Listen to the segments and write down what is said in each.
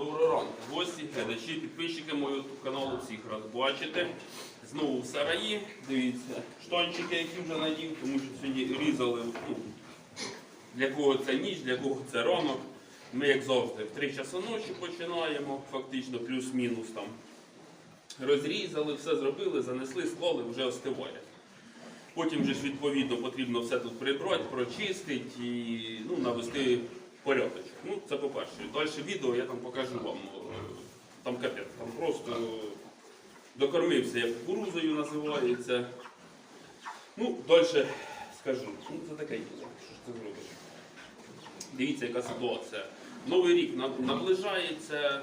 Доброго ранку, гості, глядачі, підписчики YouTube каналу, всіх рад бачити. Знову в сараї. Дивіться, штанчики, які вже надів, тому що сьогодні різали. Ну, для кого це ніч, для кого це ранок. Ми, як завжди, в 3 часа ночі починаємо, фактично плюс-мінус там. Розрізали, все зробили, занесли, склали, вже остиває. Потім же ж відповідно потрібно все тут прибрати, прочистити і ну, навести порядок. Ну, це по-перше. Далі відео я там покажу вам. Е, Там капець, там просто докормився, як кукурузою називається. Ну, далі скажу. Ну, це таке діло. Що ж ти зробиш? Дивіться, яка ситуація. Новий рік наближається,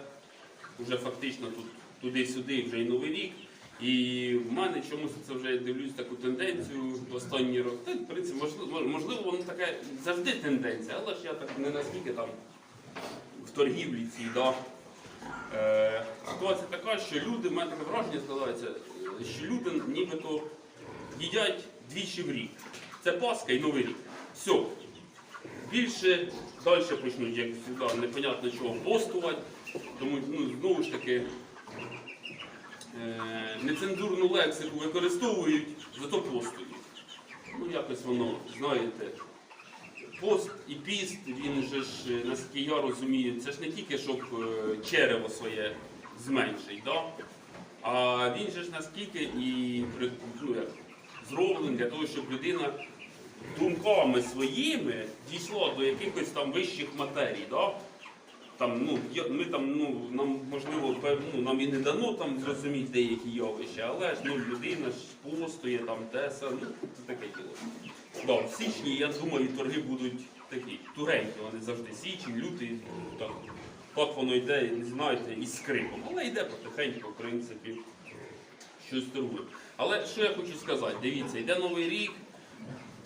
вже фактично тут туди-сюди вже і новий рік. І в мене чомусь це вже я дивлюсь таку тенденцію в останні роки. В принципі, можливо, можливо, воно така завжди тенденція, але ж я так не наскільки там в торгівлі цій. Да. Е, ситуація така, що люди, в мене таке враження складається, що люди нібито їдять двічі в рік. Це Пасха і Новий рік. Все. Більше далі почнуть, як завжди, непонятно чого постувати. Тому ну, знову ж таки нецензурну лексику використовують, зато постують. Ну якось воно, знаєте, пост і піст, він же ж, е, наскільки я розумію, це ж не тільки, щоб е, черево своє зменшить, да? а він же ж наскільки і ну, зроблений для того, щоб людина думками своїми дійшла до якихось там вищих матерій. Да? Там, ну, я- ми там, ну, нам можливо, пев- ну, нам і не дано там зрозуміти деякі явища, але ж ну, людина ж постує там теса, ну це таке діло. Да, в січні, я думаю, торги будуть такі туренькі, вони завжди січень, лютий, так, так воно йде, не знаєте, із скрипом. Але йде потихеньку, в принципі, щось торгує. Але що я хочу сказати, дивіться, йде новий рік,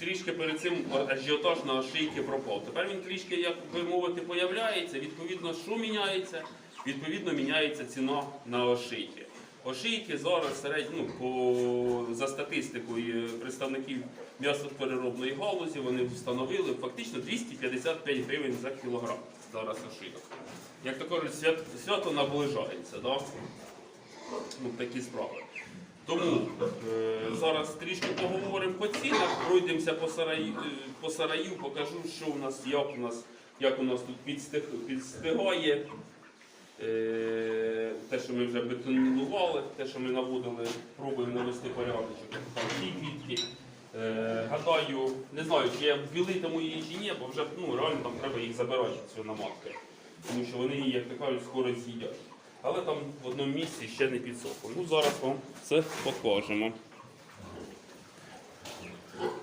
трішки перед цим ажіотаж на ошийки пропав. Тепер він трішки, як би мовити, появляється. Відповідно, що міняється? Відповідно, міняється ціна на ошийки. Ошийки зараз серед, ну, по, за статистикою представників м'ясопереробної галузі вони встановили фактично 255 гривень за кілограм зараз ошийок. Як то кажуть, свят, свято наближається. Да? Ну, такі справи. Тому е, зараз трішки пройдемося по сараю, е, по сараю, покажу, що у нас, як у нас, як у нас тут підстиг, підстигає. Е, те, що ми вже бетонували, те, що ми наводили, пробуємо навести порядочок. Там ті квітки. Е, гадаю, не знаю, чи я білитиму її чи ні, бо вже ну, реально там треба їх забирати цю наматки. Тому що вони як то кажуть, скоро з'їдять. Але там в одному місці ще не підсохло. Ну зараз вам це покажемо.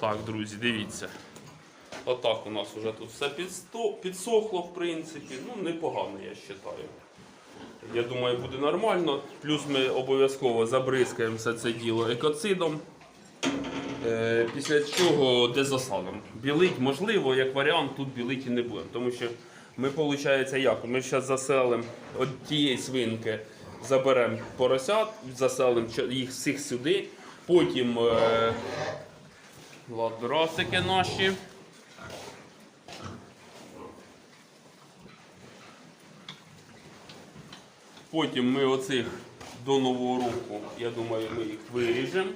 Так, друзі, дивіться. Отак у нас вже тут все підсохло, в принципі. Ну, непогано, я вважаю. Я думаю, буде нормально. Плюс ми обов'язково забризкаємо все це діло екоцидом. Е, Після чого дезосадом. Білить можливо, як варіант, тут білить і не будемо. Тому що ми, виходить, як? Ми зараз заселимо от тієї свинки, заберемо поросят, заселимо їх всіх сюди. Потім е, ладросики наші. Потім ми оцих до нового року, я думаю, ми їх виріжемо.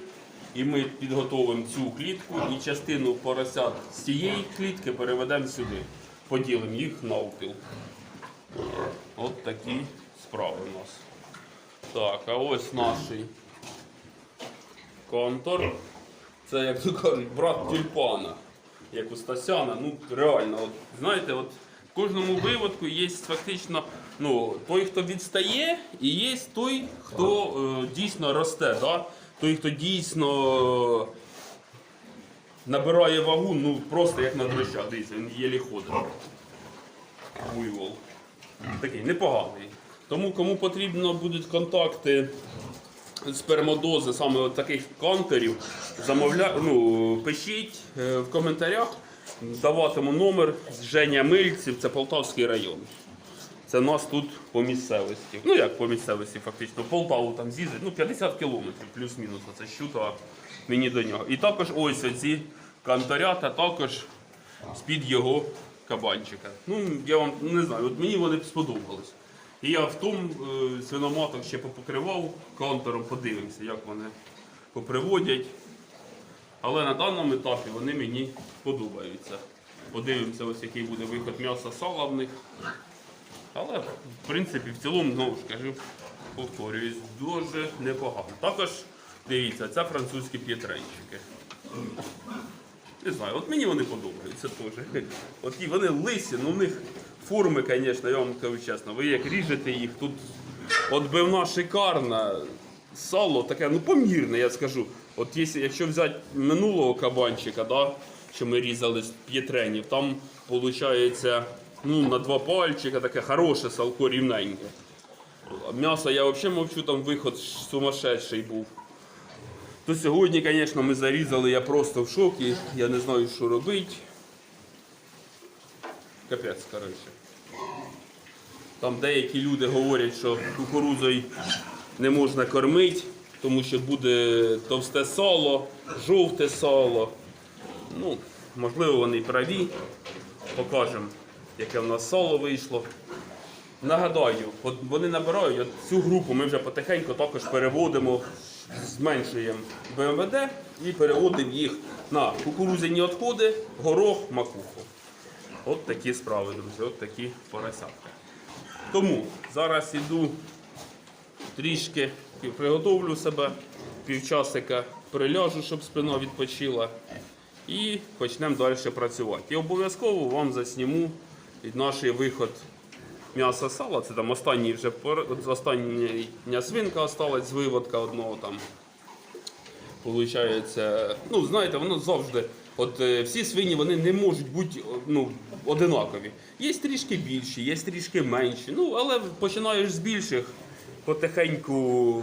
І ми підготовимо цю клітку і частину поросят з цієї клітки переведемо сюди. Поділимо їх навпіл. От такі справи у нас. Так, а ось наш контур. Це, як то кажуть, брат тюльпана, як у Стасяна. Ну, реально, от, знаєте, от в кожному виводку є фактично ну, той, хто відстає, і є той, хто е, дійсно росте. Да? Той, хто дійсно набирає вагу, ну просто як на дрожжах. Дивіться, він єлі ходить. Буйвол. Такий непоганий. Тому кому потрібно будуть контакти спермодози саме от таких контерів, замовля... ну, пишіть е, в коментарях, даватиму номер Женя Мильців, це Полтавський район. Це нас тут по місцевості. Ну як по місцевості, фактично. Полтаву там з'їздить, ну 50 кілометрів, плюс-мінус. Це щута мені до нього. І також ось оці канторята також з-під його кабанчика. Ну, я вам не знаю, от мені вони сподобались. І я в тому е, свиноматок ще попокривав контуром, подивимося, як вони поприводять. Але на даному етапі вони мені подобаються. Подивимося, ось який буде виход м'яса сала в них. Але, в принципі, в цілому, знову ж кажу, повторююсь, дуже непогано. Також, дивіться, це французькі п'єтренчики. Не знаю, от мені вони подобаються теж. От і вони лисі, ну в них форми, звісно, я вам кажу чесно, ви як ріжете їх, тут отбивна шикарна, сало таке, ну помірне, я скажу. От якщо, взяти минулого кабанчика, да, що ми різали з п'єтренів, там виходить ну, на два пальчика таке хороше салко рівненьке. М'ясо я взагалі мовчу, там виход сумасшедший був. То сьогодні, звісно, ми зарізали, я просто в шокі, я не знаю, що робити. Капець, коротше. Там деякі люди говорять, що кукурудзою не можна кормити, тому що буде товсте сало, жовте сало. Ну, можливо, вони праві. Покажемо, яке в нас сало вийшло. Нагадаю, от вони набирають от цю групу, ми вже потихеньку також переводимо, зменшуємо БМВД і переводимо їх на кукурудзяні відходи, горох, макуху. От такі справи, друзі, от такі поросятки. Тому зараз іду трішки приготовлю себе, півчасика приляжу, щоб спина відпочила. І почнемо далі працювати. І обов'язково вам засніму наш виход м'яса сала. Це там останній вже остання свинка осталась виводка одного там. Получається, ну знаєте, воно завжди. От е, всі свині вони не можуть бути ну, одинакові. Є трішки більші, є трішки менші. Ну, але починаєш з більших, потихеньку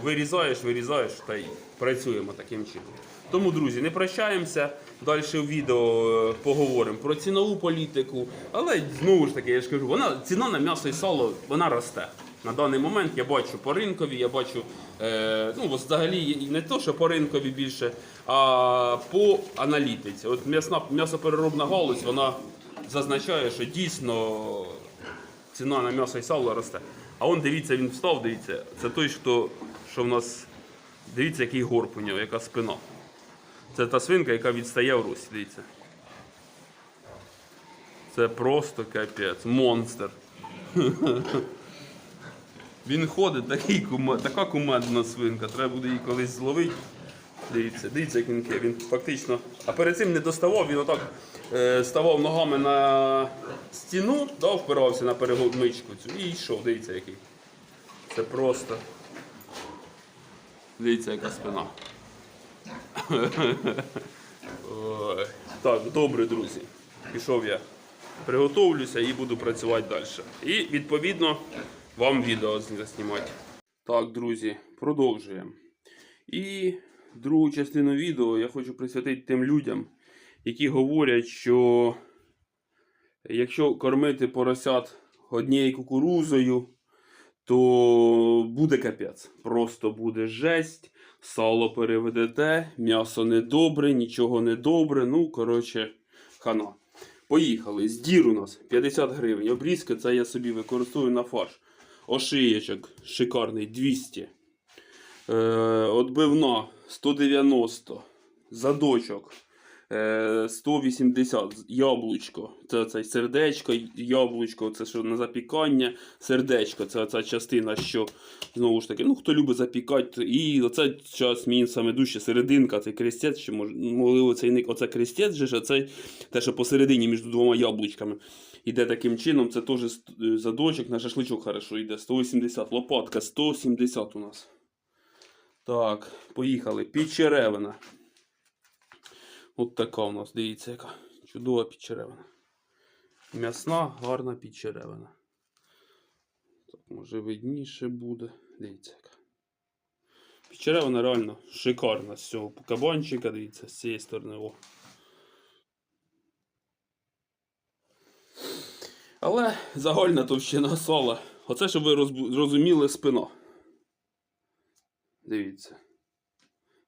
вирізаєш, вирізаєш та й працюємо таким чином. Тому, друзі, не прощаємося. Далі в відео е, поговоримо про цінову політику. Але знову ж таки, я ж кажу, вона ціна на м'ясо і сало вона росте. На даний момент я бачу по ринкові, я бачу е, ну, взагалі не то, що по ринкові більше, а по аналітиці. От м'ясна м'ясопереробна галузь вона зазначає, що дійсно ціна на м'ясо і сало росте. А он дивіться, він встав, дивіться, це той, що, що в нас. Дивіться, який горб у нього, яка спина. Це та свинка, яка відстає в рості, дивіться. Це просто капець, монстр. Він ходить, такий кума, така кумедна свинка, треба буде її колись зловити. Дивіться, дивіться, як він. Він фактично. А перед цим не доставав, він отак е, ставав ногами на стіну, да, впирався на перегодмичку цю і йшов, дивіться який. Це просто. Дивіться, яка спина. Так, добре, друзі. Пішов я. Приготовлюся і буду працювати далі. І відповідно вам відео заснімати. Так, друзі, продовжуємо. І другу частину відео я хочу присвятити тим людям, які говорять, що якщо кормити поросят однією кукурузою, то буде капець. Просто буде жесть, сало переведете, м'ясо недобре, нічого не добре. Ну, коротше, хана. Поїхали. Здір у нас 50 гривень. Обрізки це я собі використовую на фарш. Ошиєчок шикарний 200. Е, отбивна 190. Задочок е, 180. Яблучко. Це цей сердечко, яблучко, це що на запікання. Сердечко це ця частина, що знову ж таки, ну хто любить запікати. І оце час мені саме дужче серединка, цей крестець, що можливо, цей ник, оце крестець же цей те, що посередині між двома яблучками. Іде таким чином, це теж задочок на шашличок хорошо йде. 180. Лопатка 170 у нас. Так, поїхали. Підчеревина. От така у нас, дивіться, яка чудова підчеревина. М'ясна, гарна підчеревина. Так, може видніше буде. Дивіться яка. Підчеревина реально шикарна з цього кабанчика, дивіться, з цієї сторони. О. Але загальна товщина сала. Оце, щоб ви зрозуміли спина. Дивіться.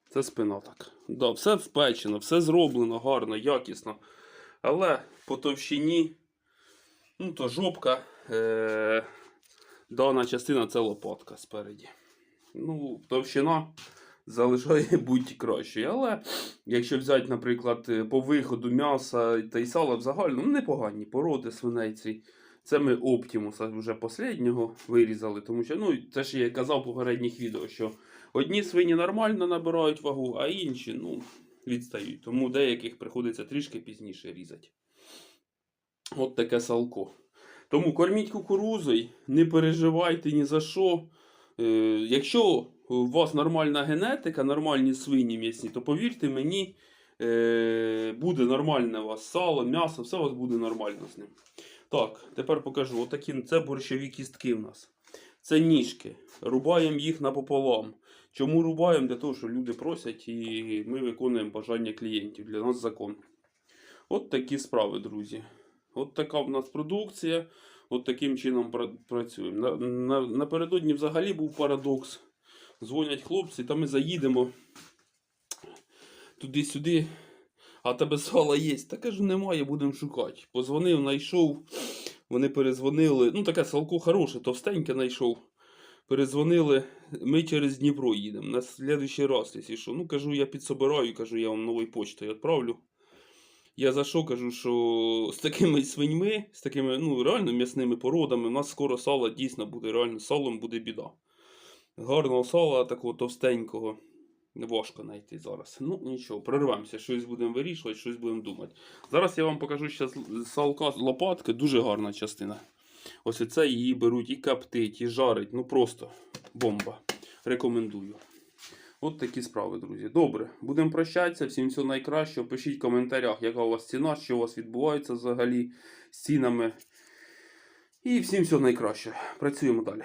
Це спина так. Да, все впечено, все зроблено гарно, якісно. Але по товщині, ну то жопка е- Дана частина це лопатка спереді. Ну, товщина залишає будь кращою. Але якщо взяти, наприклад, е, по виходу м'яса та й сала взагалі, ну непогані породи свиней ці. Це ми Оптімуса вже останнього вирізали, тому що ну, це ж я казав в попередніх відео, що одні свині нормально набирають вагу, а інші ну, відстають. Тому деяких приходиться трішки пізніше різати. От таке салко. Тому корміть кукурузою, не переживайте ні за що. Е, якщо у вас нормальна генетика, нормальні свині м'ясні, то повірте мені, е, буде нормальне у вас сало, м'ясо, все у вас буде нормально з ним. Так, тепер покажу. Отакі, це борщові кістки в нас. Це ніжки. Рубаємо їх напополам. Чому рубаємо? Для того, що люди просять і ми виконуємо бажання клієнтів. Для нас закон. От такі справи, друзі. От така в нас продукція. От таким чином працюємо. На, на, напередодні взагалі був парадокс. Дзвонять хлопці, та ми заїдемо туди-сюди. А тебе сала є. Та кажу, немає, будемо шукати. Позвонив, знайшов. Вони перезвонили. Ну, таке салко хороше, товстеньке знайшов. Перезвонили, ми через Дніпро їдемо. На слідуючий раз, що. Ну, кажу, я підсобираю, кажу, я вам новою почтою відправлю. Я за що кажу, що з такими свиньми, з такими ну, реально м'ясними породами, у нас скоро сало дійсно буде реально салом буде біда. Гарного сала, такого товстенького. Важко знайти зараз. Ну нічого, прорвемося, щось будемо вирішувати, щось будемо думати. Зараз я вам покажу ще салка з лопатки, дуже гарна частина. Ось це її беруть і коптить, і жарить. Ну просто бомба. Рекомендую. От такі справи, друзі. Добре, будемо прощатися. Всім всього найкращого. Пишіть в коментарях, яка у вас ціна, що у вас відбувається взагалі з цінами. І всім всього найкраще. Працюємо далі.